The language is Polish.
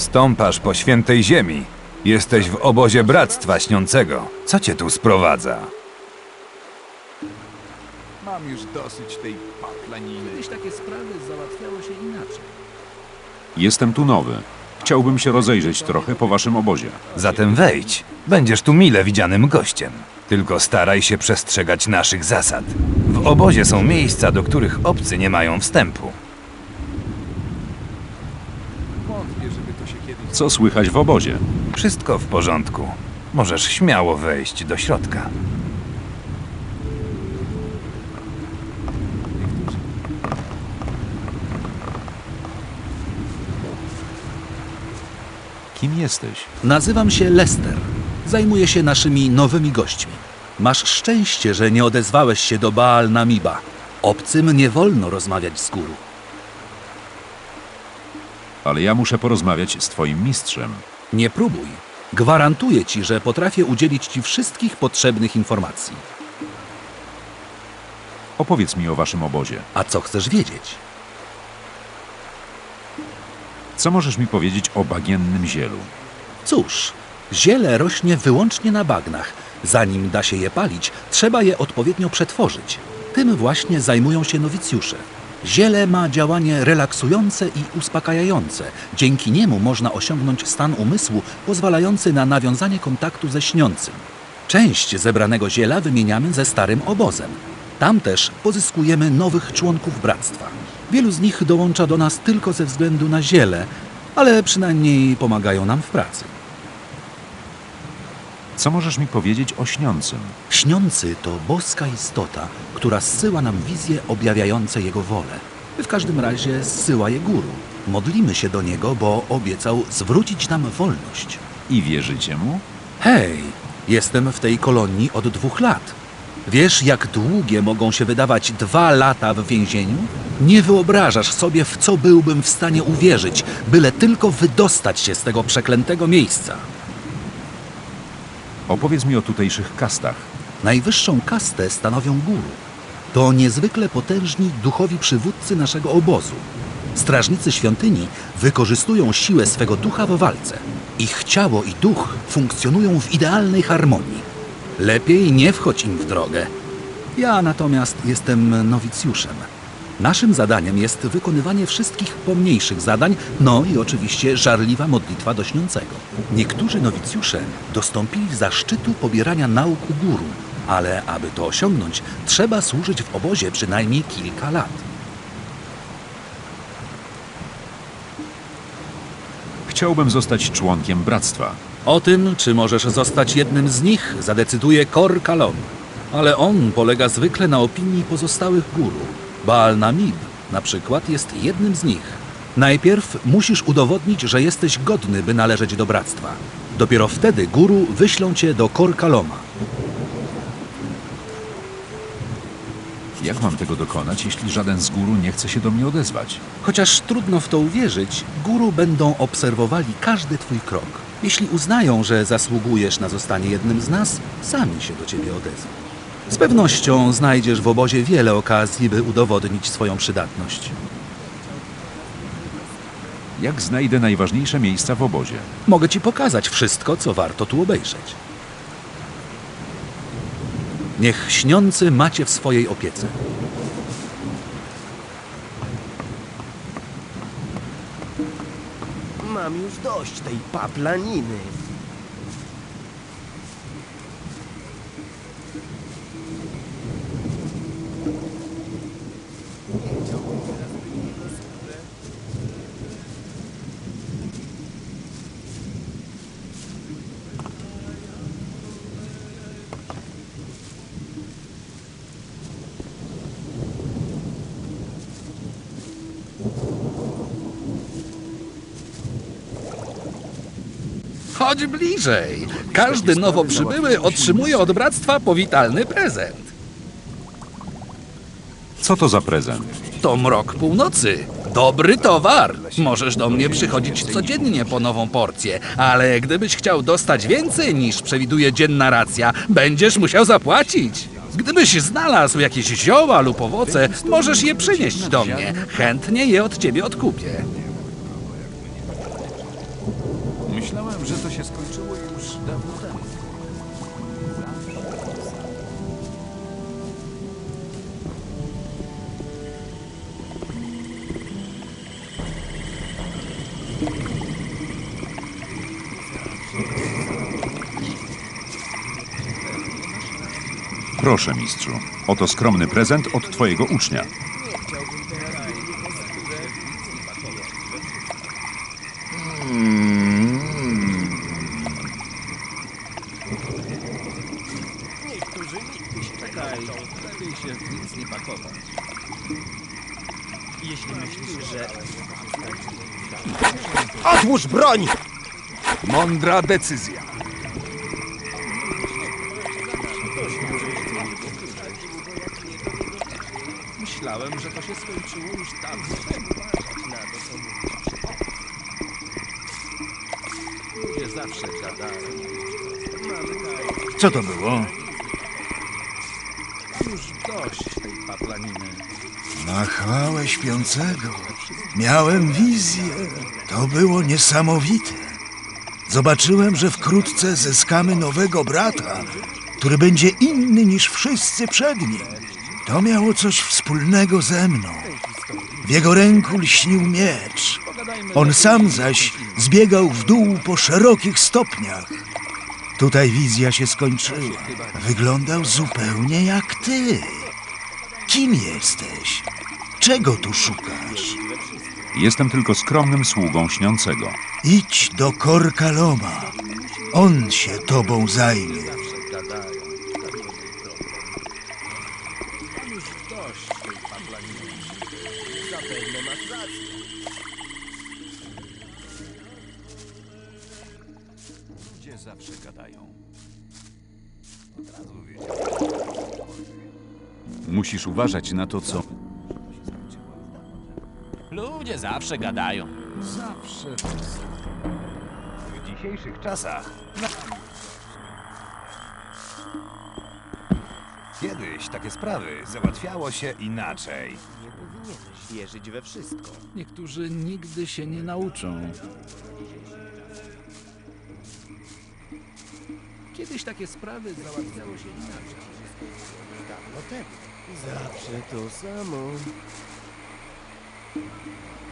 Stąpasz po świętej ziemi. Jesteś w obozie Bractwa Śniącego. Co cię tu sprowadza? Mam już dosyć tej paplaniny. Kiedyś takie sprawy załatwiało się inaczej. Jestem tu nowy. Chciałbym się rozejrzeć trochę po waszym obozie. Zatem wejdź. Będziesz tu mile widzianym gościem. Tylko staraj się przestrzegać naszych zasad. W obozie są miejsca, do których obcy nie mają wstępu. Wątpię, żeby to się kiedyś... Co słychać w obozie? Wszystko w porządku. Możesz śmiało wejść do środka. Kim jesteś? Nazywam się Lester. Zajmuję się naszymi nowymi gośćmi. Masz szczęście, że nie odezwałeś się do Baal Namiba. Obcym nie wolno rozmawiać z guru. Ale ja muszę porozmawiać z twoim mistrzem. Nie próbuj. Gwarantuję ci, że potrafię udzielić ci wszystkich potrzebnych informacji. Opowiedz mi o waszym obozie. A co chcesz wiedzieć? Co możesz mi powiedzieć o bagiennym zielu? Cóż, ziele rośnie wyłącznie na bagnach. Zanim da się je palić, trzeba je odpowiednio przetworzyć. Tym właśnie zajmują się nowicjusze. Ziele ma działanie relaksujące i uspokajające. Dzięki niemu można osiągnąć stan umysłu pozwalający na nawiązanie kontaktu ze śniącym. Część zebranego ziela wymieniamy ze starym obozem. Tam też pozyskujemy nowych członków bractwa. Wielu z nich dołącza do nas tylko ze względu na ziele, ale przynajmniej pomagają nam w pracy. Co możesz mi powiedzieć o śniącym? Śniący to boska istota, która zsyła nam wizje objawiające Jego wolę. W każdym razie zsyła je guru. Modlimy się do Niego, bo obiecał zwrócić nam wolność. I wierzycie mu? Hej, jestem w tej kolonii od dwóch lat. Wiesz, jak długie mogą się wydawać dwa lata w więzieniu? Nie wyobrażasz sobie, w co byłbym w stanie uwierzyć, byle tylko wydostać się z tego przeklętego miejsca. Opowiedz mi o tutejszych kastach. Najwyższą kastę stanowią guru. To niezwykle potężni duchowi przywódcy naszego obozu. Strażnicy świątyni wykorzystują siłę swego ducha w walce. Ich ciało i duch funkcjonują w idealnej harmonii. Lepiej nie wchodź im w drogę. Ja natomiast jestem nowicjuszem. Naszym zadaniem jest wykonywanie wszystkich pomniejszych zadań, no i oczywiście żarliwa modlitwa do śniącego. Niektórzy nowicjusze dostąpili zaszczytu pobierania nauk u guru, ale aby to osiągnąć, trzeba służyć w obozie przynajmniej kilka lat. Chciałbym zostać członkiem bractwa. O tym, czy możesz zostać jednym z nich, zadecyduje Kor Kalon. Ale on polega zwykle na opinii pozostałych guru. Baal Namib na przykład jest jednym z nich. Najpierw musisz udowodnić, że jesteś godny, by należeć do bractwa. Dopiero wtedy guru wyślą cię do Kor Kaloma. Jak mam tego dokonać, jeśli żaden z guru nie chce się do mnie odezwać? Chociaż trudno w to uwierzyć, guru będą obserwowali każdy twój krok. Jeśli uznają, że zasługujesz na zostanie jednym z nas, sami się do ciebie odezwą. Z pewnością znajdziesz w obozie wiele okazji, by udowodnić swoją przydatność. Jak znajdę najważniejsze miejsca w obozie? Mogę ci pokazać wszystko, co warto tu obejrzeć. Niech śniący macie w swojej opiece. Mam już dość tej paplaniny. Chodź bliżej. Każdy nowo przybyły otrzymuje od bractwa powitalny prezent. Co to za prezent? To mrok północy. Dobry towar. Możesz do mnie przychodzić codziennie po nową porcję, ale gdybyś chciał dostać więcej niż przewiduje dzienna racja, będziesz musiał zapłacić. Gdybyś znalazł jakieś zioła lub owoce, możesz je przynieść do mnie. Chętnie je od ciebie odkupię. to się skończyło już dawno temu. Proszę, mistrzu. Oto skromny prezent od twojego ucznia. Otwórz broń! Mądra decyzja. Myślałem, że to się skończyło już dawno temu. Ludzie zawsze gadają. Co to było? Już dość tej paplaniny. Na chwałę śpiącego. Miałem wizję. To było niesamowite. Zobaczyłem, że wkrótce zyskamy nowego brata, który będzie inny niż wszyscy przed nim. To miało coś wspólnego ze mną. W jego ręku lśnił miecz. On sam zaś zbiegał w dół po szerokich stopniach. Tutaj wizja się skończyła. Wyglądał zupełnie jak ty. Kim jesteś? Czego tu szukasz? Jestem tylko skromnym sługą śniącego. Idź do Korkaloma. On się tobą zajmie. Ludzie zawsze gadają. Musisz uważać na to, co... Ludzie zawsze gadają. W dzisiejszych czasach. Kiedyś takie sprawy załatwiało się inaczej. Nie powinieneś wierzyć we wszystko. Niektórzy nigdy się nie nauczą. Kiedyś takie sprawy załatwiało się inaczej. Dawno temu. Zawsze to samo. あ。